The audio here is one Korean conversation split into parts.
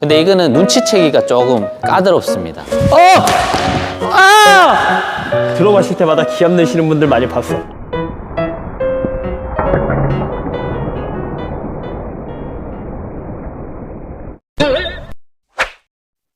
근데 이거는 눈치채기가 조금 까다롭습니다. 어! 아! 들어가실 때마다 기합 내시는 분들 많이 봤어.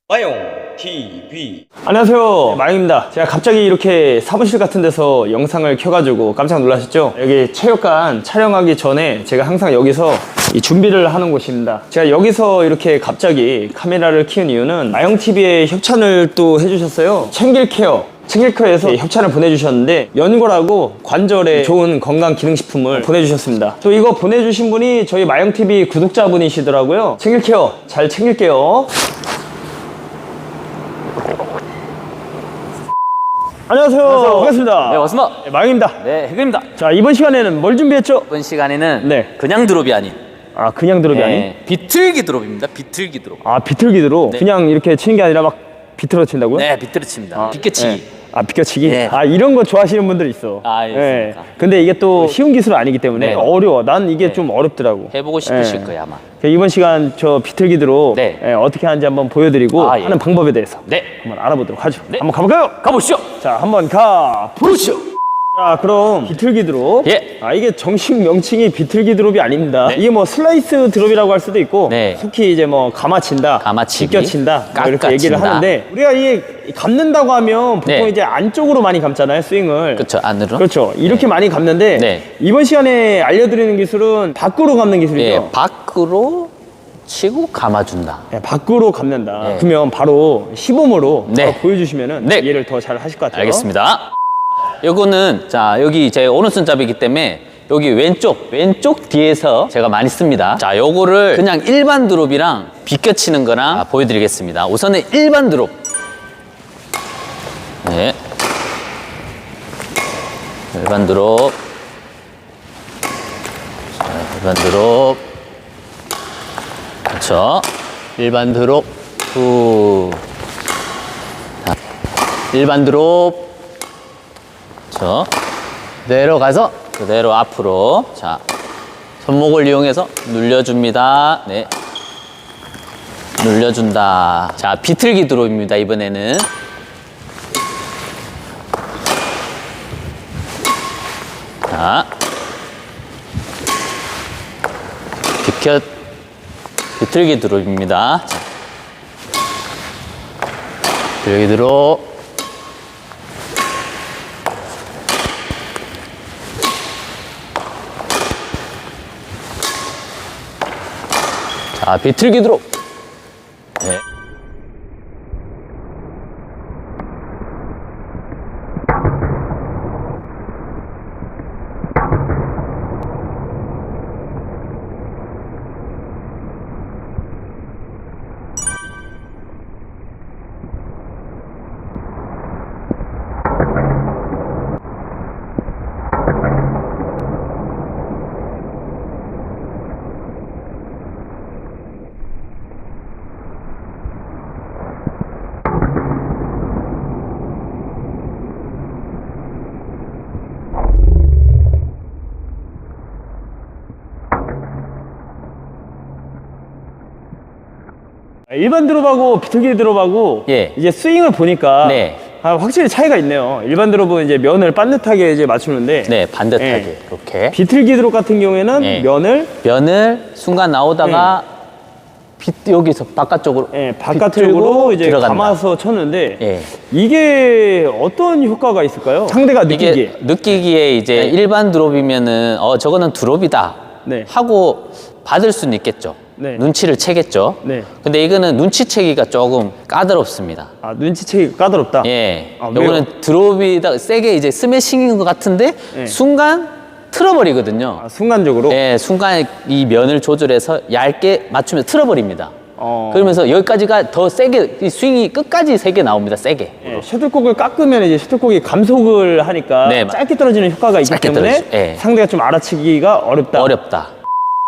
마용 TV 안녕하세요. 마영입니다. 제가 갑자기 이렇게 사무실 같은 데서 영상을 켜가지고 깜짝 놀라셨죠? 여기 체육관 촬영하기 전에 제가 항상 여기서 이 준비를 하는 곳입니다. 제가 여기서 이렇게 갑자기 카메라를 키운 이유는 마영TV에 협찬을 또 해주셨어요. 챙길 케어. 챙길케어에서 협찬을 보내주셨는데 연골하고 관절에 좋은 건강 기능식품을 보내주셨습니다. 또 이거 보내주신 분이 저희 마영TV 구독자분이시더라고요. 챙길케어. 잘 챙길게요 안녕하세요. 반갑습니다. 네, 왔습니다. 네, 마영입니다. 네, 해금입니다. 자, 이번 시간에는 뭘 준비했죠? 이번 시간에는 네. 그냥 드롭이 아닌 아, 그냥 드롭이 아닌? 네, 비틀기 드롭입니다. 비틀기 드롭. 아, 비틀기 드롭. 네. 그냥 이렇게 치는 게 아니라 막 비틀어 친다고요? 네, 비틀어 칩니다. 비껴치기. 네. 아, 비껴치기? 네. 아, 이런 거 좋아하시는 분들 있어. 아, 있습니까? 근데 이게 또 쉬운 기술 아니기 때문에 네. 어려워. 난 이게 네. 좀 어렵더라고. 해보고 싶으실 네. 거예요, 아마. 그래서 이번 시간 저 비틀기 드롭 네. 예, 어떻게 하는지 한번 보여드리고 아, 예. 하는 방법에 대해서 네. 한번 알아보도록 하죠. 네. 한번 가볼까요? 가보시죠. 자, 한번 가. 보시죠. 자, 그럼 비틀기 드롭. 예. 아, 이게 정식 명칭이 비틀기 드롭이 아닙니다. 네. 이게 뭐 슬라이스 드롭이라고 할 수도 있고, 네. 속히 이제 뭐 감아친다, 감아치기, 비껴친다, 뭐 이렇게 얘기를 깎아친다. 하는데, 우리가 이게 감는다고 하면 보통 네. 이제 안쪽으로 많이 감잖아요, 스윙을. 그렇죠, 안으로. 그렇죠. 이렇게 네. 많이 감는데, 네. 이번 시간에 알려드리는 기술은 밖으로 감는 기술이죠. 예, 밖으로 치고 감아준다. 네, 밖으로 감는다. 네. 그러면 바로 시범으로 네. 바로 보여주시면 은 네. 이해를 더 잘 하실 것 같아요. 알겠습니다. 요거는 자 여기 제 오른손잡이기 때문에 여기 왼쪽 왼쪽 뒤에서 제가 많이 씁니다. 자 요거를 그냥 일반 드롭이랑 비껴치는 거랑 아, 보여드리겠습니다. 우선은 일반 드롭. 네. 일반 드롭. 자, 일반 드롭. 그렇죠. 일반 드롭. 후. 자, 일반 드롭. 그렇죠. 내려가서 그대로 앞으로 자 손목을 이용해서 눌려줍니다. 네. 눌려준다. 자 비틀기 드롭입니다. 이번에는 자 비켜 비틀기 드롭입니다. 자, 비틀기 드롭. 자, 비틀기 드롭. 네. 일반 드롭하고 비틀기 드롭하고 예. 이제 스윙을 보니까 네. 아, 확실히 차이가 있네요. 일반 드롭은 이제 면을 반듯하게 이제 맞추는데 네, 반듯하게 예. 이렇게 비틀기 드롭 같은 경우에는 예. 면을 면을 순간 나오다가 빗 여기서 바깥쪽으로 예, 바깥쪽으로 이제 들어간다. 감아서 쳤는데 예. 이게 어떤 효과가 있을까요? 상대가 느끼기에 이게 느끼기에 이제 일반 드롭이면은 어 저거는 드롭이다 네. 하고 받을 수는 있겠죠. 네. 눈치를 채겠죠. 네. 근데 이거는 눈치채기가 조금 까다롭습니다. 아, 눈치채기가 까다롭다. 예. 아, 왜요? 요거는 드롭이다 세게 이제 스매싱인 것 같은데 네. 순간 틀어버리거든요. 아, 순간적으로 예, 순간 이 면을 조절해서 얇게 맞추면 틀어버립니다. 어. 그러면서 여기까지가 더 세게 이 스윙이 끝까지 세게 나옵니다. 세게. 예, 셔틀콕을 깎으면 이제 셔틀콕이 감속을 하니까 네, 짧게 떨어지는 효과가 있기 짧게 때문에 떨어지죠. 예. 상대가 좀 알아채기가 어렵다. 어렵다.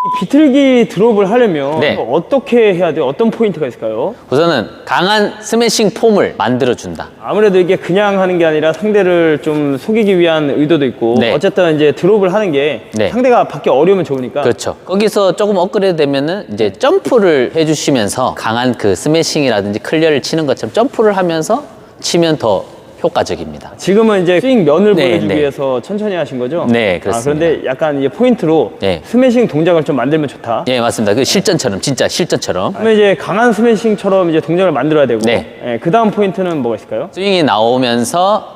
이 비틀기 드롭을 하려면 네. 어떻게 해야 돼요? 어떤 포인트가 있을까요? 우선은 강한 스매싱 폼을 만들어준다. 아무래도 이게 그냥 하는 게 아니라 상대를 좀 속이기 위한 의도도 있고 네. 어쨌든 이제 드롭을 하는 게 네. 상대가 받기 어려우면 좋으니까 그렇죠. 거기서 조금 업그레이드 되면은 이제 점프를 해주시면서 강한 그 스매싱이라든지 클리어를 치는 것처럼 점프를 하면서 치면 더 효과적입니다. 지금은 이제 스윙 면을 네, 보여주기 네. 위해서 천천히 하신 거죠? 네, 아, 그렇습니다. 그런데 약간 이제 포인트로 네. 스매싱 동작을 좀 만들면 좋다. 예, 맞습니다. 그 실전처럼, 진짜 실전처럼. 그러면 이제 강한 스매싱처럼 이제 동작을 만들어야 되고 네. 예, 그 다음 포인트는 뭐가 있을까요? 스윙이 나오면서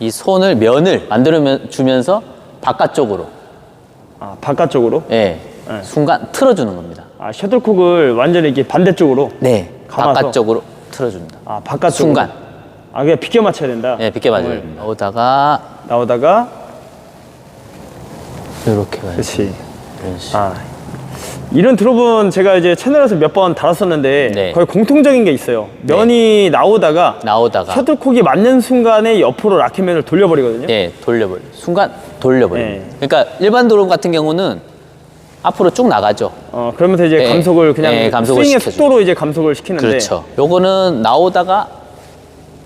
이 손을 면을 만들어 주면서 바깥쪽으로, 아, 바깥쪽으로 예, 네. 순간 틀어주는 겁니다. 아, 셔틀콕을 완전히 이렇게 반대쪽으로 네, 감아서? 바깥쪽으로 틀어줍니다. 아, 바깥쪽으로 순간. 아, 그냥 비껴 맞춰야 된다. 예, 비껴 맞아요. 나오다가 나오다가 이렇게 가야지. 그렇지. 이런 식으로. 아, 이런 드롭은 제가 이제 채널에서 몇번 다뤘었는데 네. 거의 공통적인 게 있어요. 면이 나오다가 나오다가 셔틀콕이 맞는 순간에 옆으로 라켓면을 돌려버리거든요. 예, 돌려버려. 순간 돌려버려. 네. 그러니까 일반 드론 같은 경우는 앞으로 쭉 나가죠. 어, 그러면서 이제 네. 감속을 그냥 네, 감속을 스윙의 시켜줘. 속도로 이제 감속을 시키는데 그렇죠. 요거는 나오다가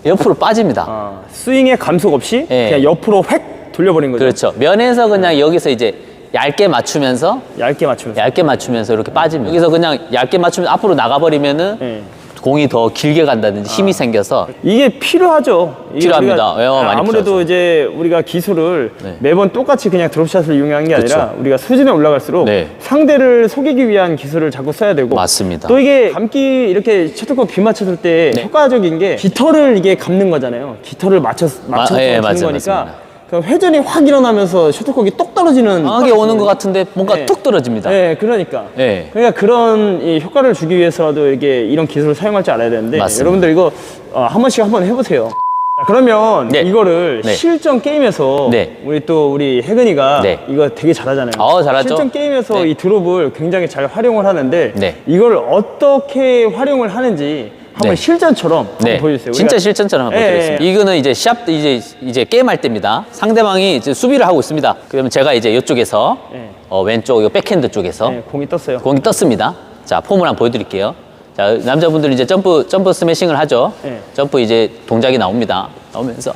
옆으로 빠집니다. 아, 스윙의 감속 없이 네. 그냥 옆으로 획 돌려버린 거죠. 그렇죠. 면에서 그냥 여기서 이제 얇게 맞추면서 얇게 맞추면서. 얇게 맞추면서 이렇게 빠집니다. 여기서 그냥 얇게 맞추면 앞으로 나가버리면은 네. 공이 더 길게 간다든지 힘이 생겨서 이게 필요하죠. 이게 필요합니다. 우리가 예, 많이 아무래도 필요하죠. 이제 우리가 기술을 네. 매번 똑같이 그냥 드롭샷을 이용하는 게 아니라 그쵸. 우리가 수준에 올라갈수록 네. 상대를 속이기 위한 기술을 자꾸 써야 되고 맞습니다. 또 이게 감기 이렇게 셔틀콕 비 맞췄을 때 네. 효과적인 게 깃털을 이게 감는 거잖아요. 깃털을 맞춰 맞춰서 예, 주는 맞아요, 거니까 맞습니다. 그 회전이 확 일어나면서 셔틀콕이 똑 떨어지는 강하게 오는 것 같은데 뭔가 네. 툭 떨어집니다. 네, 그러니까. 네. 그러니까 그런 이 효과를 주기 위해서라도 이렇게 이런 기술을 사용할 줄 알아야 되는데 맞습니다. 여러분들 이거 어, 한 번씩 한번 해보세요. 자, 그러면 네. 이거를 네. 실전 게임에서 네. 우리 또 우리 혜근이가 네. 이거 되게 잘하잖아요. 어, 잘하죠. 실전 게임에서 네. 이 드롭을 굉장히 잘 활용을 하는데 네. 이걸 어떻게 활용을 하는지 한번 네. 실전처럼 한번 네, 보여주세요. 진짜 우리가- 실전처럼 한번 예, 보여드리겠습니다. 예. 이거는 이제 시합 이제 이제 게임할 때입니다. 상대방이 이제 수비를 하고 있습니다. 그러면 제가 이제 이쪽에서 예. 어, 왼쪽 이 백핸드 쪽에서 네, 공이 떴어요. 공이 떴습니다. 자 폼을 한번 보여드릴게요. 자 남자분들은 이제 점프 점프 스매싱을 하죠. 네. 점프 이제 동작이 나옵니다. 나오면서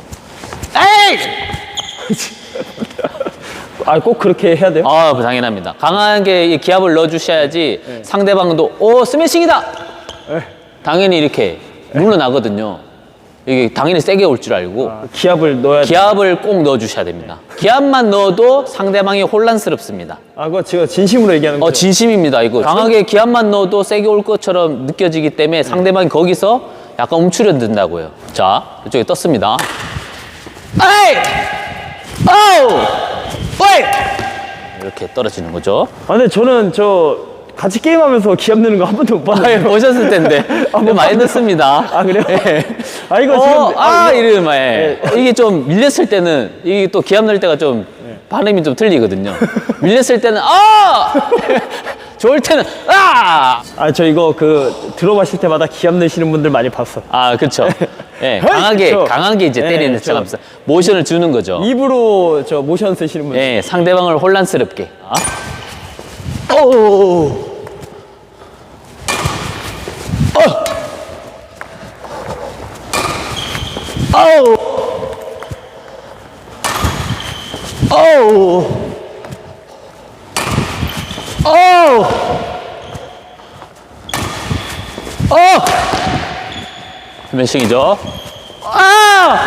에이! 아, 꼭 그렇게 해야 돼요? 아 당연합니다. 강하게 이 기압을 넣어주셔야지 네. 상대방도 오 스매싱이다. 네. 당연히 이렇게 물러나거든요. 이게 당연히 세게 올 줄 알고 아, 기압을 넣어야 돼. 기압을 꼭 넣어주셔야 됩니다. 기압만 넣어도 상대방이 혼란스럽습니다. 아, 그거 지금 진심으로 얘기하는 어, 거죠? 진심입니다, 이거. 강하게 기압만 넣어도 세게 올 것처럼 느껴지기 때문에 상대방이 거기서 약간 움츠려든다고요. 자, 이쪽에 떴습니다. 에이! 아우! 어이! 이렇게 떨어지는 거죠. 아, 근데 저는 저 같이 게임하면서 기합 넣는 거 한 번도 못 아, 봤는데. 보셨을 텐데. 아, 못 많이. 넣습니다. 아, 그래요? 예. 아, 이거 어, 지금. 아, 이거- 이러면, 예. 이게 좀 밀렸을 때는, 이게 또 기압 넣을 때가 좀 발음이 좀 틀리거든요. 밀렸을 때는, 아! 좋을 때는, 아! 아, 저 이거 그 들어가실 때마다 기합 넣으시는 분들 많이 봤어. 아, 그쵸. 예, 헤이! 강하게, 그쵸. 강하게 이제 예, 때리는 그쵸. 척하면서 모션을 주는 거죠. 입으로 저 모션 쓰시는 분들. 예, 상대방을 혼란스럽게. 아? 오. 아우. 아우. 아우. 어! 스매싱이죠. 아!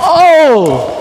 아우.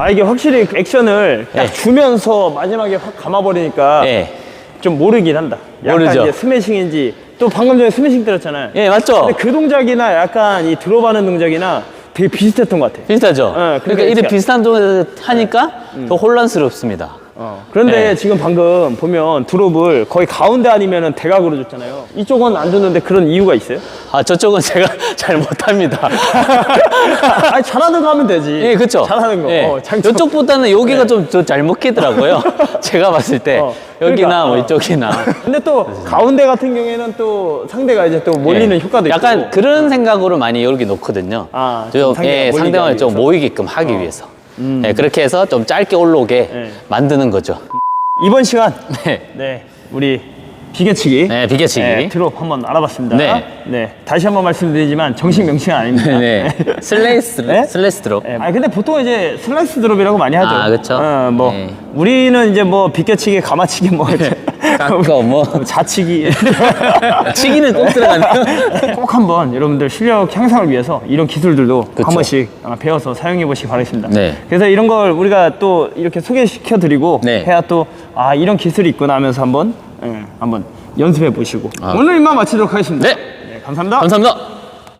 아 이게 확실히 그 액션을 딱 네. 주면서 마지막에 확 감아버리니까 예. 좀 모르긴 한다. 약간 모르죠. 이제 스매싱인지 또 방금 전에 스매싱 때렸잖아요. 예, 맞죠? 근데 그 동작이나 약간 이 들어가는 동작이나 되게 비슷했던 것 같아. 비슷하죠? 그러니까 그러니까 이렇게 제가- 비슷한 동작 하니까 더 혼란스럽습니다. 어. 그런데 네. 지금 방금 보면 드롭을 거의 가운데 아니면 대각으로 줬잖아요. 이쪽은 안 줬는데 그런 이유가 있어요? 아, 저쪽은 제가 잘 못합니다. 아니 잘하는 거 하면 되지. 예, 그쵸. 잘하는 거. 예. 어, 장점. 저쪽보다는 여기가 좀 잘 먹히더라고요. 제가 봤을 때. 어, 여기나 그러니까, 뭐 어. 이쪽이나. 근데 또 가운데 같은 경우에는 또 상대가 이제 또 몰리는 예. 효과도 약간 있고. 그런 생각으로 많이 여기 놓거든요. 아, 저, 좀 상대가 예, 상대방을 좀? 어. 모이게끔 하기 위해서. 예, 그렇게 해서 좀 짧게 올라오게 예. 만드는 거죠. 이번 시간 네. 네 우리 비계치기 네, 비계치기. 네, 드롭 한번 알아봤습니다. 네. 다시 한번 말씀드리지만 정식 명칭은 아닙니다. 네. 슬레이스, 네? 슬레이스 드롭. 네, 아니 근데 보통 이제 슬라이스 드롭이라고 많이 하죠. 아, 그쵸. 어, 뭐 네. 우리는 이제 뭐 비껴치기, 가마치기 뭐 이제 깎어, 뭐. 자치기 치기는 꼭 들어가네요. 꼭 한번 여러분들 실력 향상을 위해서 이런 기술들도 그쵸. 한 번씩 아, 배워서 사용해 보시기 바라겠습니다. 네. 그래서 이런 걸 우리가 또 이렇게 소개시켜 드리고 네. 해야 또 아 이런 기술이 있구나 하면서 한번 예, 한번 연습해 보시고 아. 오늘 이만 마치도록 하겠습니다. 네. 네, 감사합니다. 감사합니다.